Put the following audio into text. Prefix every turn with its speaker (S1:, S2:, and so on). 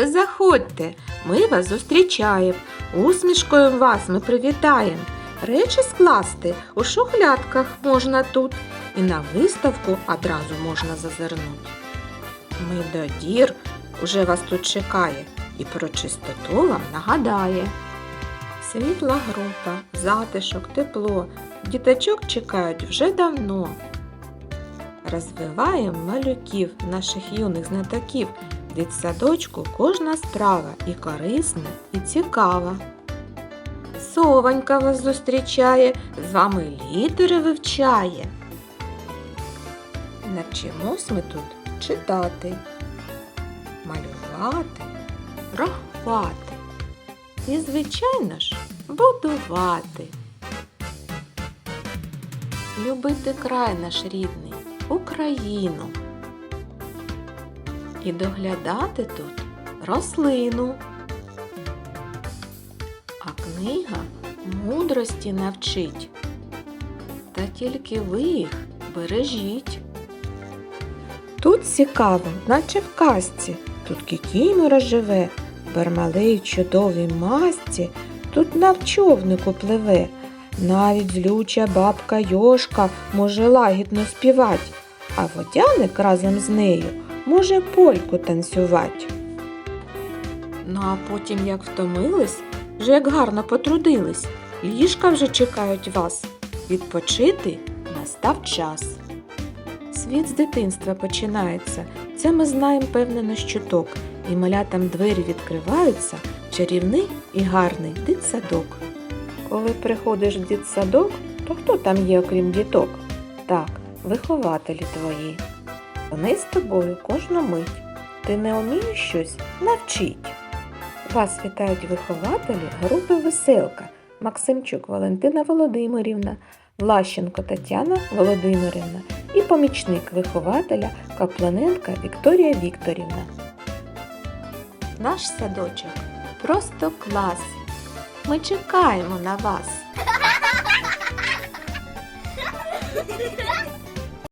S1: Ви заходьте, ми вас зустрічаємо, усмішкою вас ми привітаємо. Речі скласти у шухлядках можна тут, і на виставку одразу можна зазирнути. Медодір уже вас тут чекає і про чистоту вам нагадає. Світла група, затишок, тепло, діточок чекають вже давно. Розвиваємо малюків, наших юних знатоків. Від садочку кожна справа і корисна, і цікава. Совонька вас зустрічає, з вами літери вивчає. Навчимось ми тут читати, малювати, рахувати і, звичайно ж, будувати. Любити край наш рідний, Україну. І доглядати тут рослину. А книга мудрості навчить. Та тільки ви їх бережіть. Тут цікаво, наче в казці, тут кікімора живе, Бармалей в чудовій масці, тут на човнику пливе. Навіть злюча бабка Йошка може лагідно співать, а водяник разом з нею може польку танцювать. Ну а потім, як втомились, вже як гарно потрудились, ліжка вже чекають вас. Відпочити настав час. Світ з дитинства починається. Це ми знаємо певнено з чуток, і малятам двері відкриваються чарівний і гарний дитсадок. Коли приходиш в дитсадок, то хто там є, окрім діток? Так, вихователі твої. Вони з тобою кожну мить. Ти не вмієш щось? Навчіть. Вас вітають вихователі групи Веселка Максимчук Валентина Володимирівна, Влащенко Тетяна Володимирівна і помічник вихователя Капланенка Вікторія Вікторівна. Наш садочок просто клас. Ми чекаємо на вас.